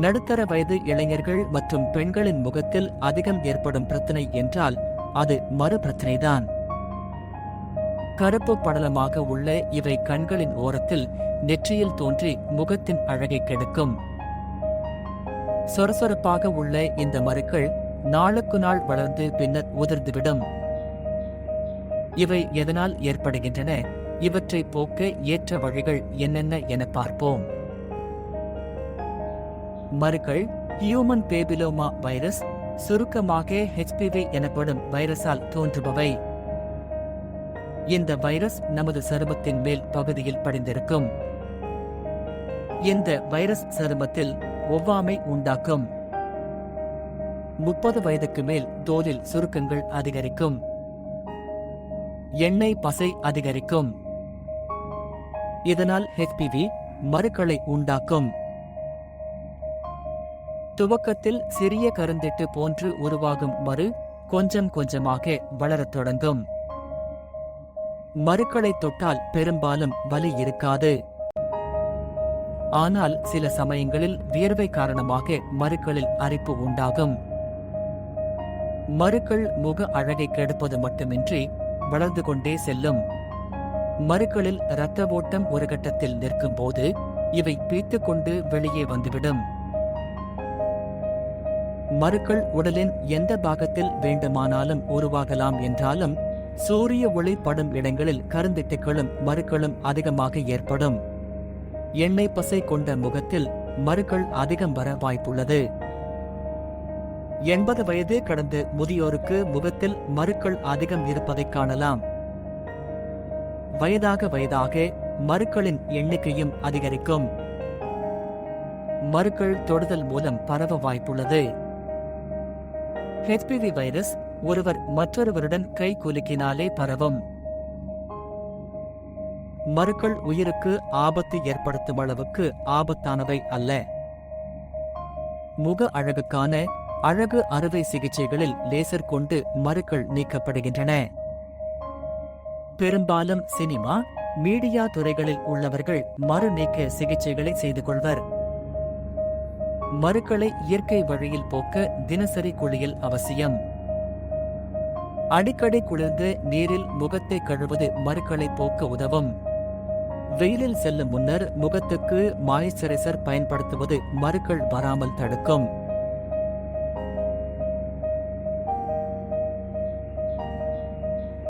நடுத்தர வயது இளைஞர்கள் மற்றும் பெண்களின் முகத்தில் அதிகம் ஏற்படும் பிரச்சனை என்றால் அது மறு பிரச்சனைதான். கருப்பு படலமாக உள்ள இவை கண்களின் ஓரத்தில் நெற்றியில் தோன்றி முகத்தின் அழகை கெடுக்கும். சொரசொரப்பாக உள்ள இந்த மருக்கள் நாளுக்கு நாள் வளர்ந்து பின்னர் உதிர்ந்துவிடும். இவை எதனால் ஏற்படுகின்றன? இவற்றை போக்க ஏற்ற வழிகள் என்னென்ன என பார்ப்போம். மருக்கள் ஹியூமன் பேபிலோமா வைரஸ் சுருக்கமாக ஹெச்பிவி எனப்படும் வைரஸால் தோன்றுபவை. இந்த வைரஸ் நமது சருமத்தின் மேல் பகுதியில் படிந்திருக்கும். இந்த வைரஸ் சருமத்தில் ஒவ்வாமை உண்டாக்கும். முப்பது வயதுக்கு மேல் தோலில் சுருக்கங்கள் அதிகரிக்கும். எண்ணெய் பசை அதிகரிக்கும். இதனால் ஹெச்பிவி மறுக்களை உண்டாக்கும். துவக்கத்தில் சிறிய கருந்திட்டு போன்று உருவாகும் மறு கொஞ்சம் கொஞ்சமாக வளரத் தொடங்கும். மறுக்களை தொட்டால் பெரும்பாலும் வலி இருக்காது. ஆனால் சில சமயங்களில் வியர்வை காரணமாக மறுக்களில் அரிப்பு உண்டாகும். மறுக்கள் முக அழகை கெடுப்பது மட்டுமின்றி வளர்ந்து கொண்டே செல்லும். மறுக்களில் இரத்த ஓட்டம் ஒரு கட்டத்தில் நிற்கும் போது இவை பீத்துக்கொண்டு வெளியே வந்துவிடும். மருக்கள் உடலின் எந்த பாகத்தில் வேண்டுமானாலும் உருவாகலாம் என்றாலும் சூரிய ஒளி படும் இடங்களில் கருந்திட்டுகளும் மருக்களும் அதிகமாக ஏற்படும். எண்ணெய் பசை கொண்ட முகத்தில் மருக்கள் அதிகம் வர வாய்ப்புள்ளது. எண்பது வயது கடந்த முதியோருக்கு முகத்தில் மருக்கள் அதிகம் இருப்பதை காணலாம். வயதாக வயதாக மருக்களின் எண்ணிக்கையும் அதிகரிக்கும். மருக்கள் தொடுதல் மூலம் பரவ வாய்ப்புள்ளது. ஹெச்பிவி வைரஸ் ஒருவர் மற்றொருவருடன் கை குலுக்கினாலே பரவும். மருக்கள் உயிருக்கு ஆபத்து ஏற்படுத்தும் அளவுக்கு ஆபத்தானவை அல்ல. முக அழகுக்கான அழகு அறுவை சிகிச்சைகளில் லேசர் கொண்டு மருக்கள் நீக்கப்படுகின்றன. பெரும்பாலும் சினிமா மீடியா துறைகளில் உள்ளவர்கள் மறு நீக்க சிகிச்சைகளை செய்து கொள்வர். மருக்களை இயற்கை வழியில் போக்க தினசரி குளியல் அவசியம். அடிக்கடி குளிர்ந்து நீரில் முகத்தை கழுவது மருக்களை போக்க உதவும். வெயிலில் செல்லும் முன்னர் முகத்துக்கு மாய்ஸ்சரைசர் பயன்படுத்துவது மருக்கள் வராமல் தடுக்கும்.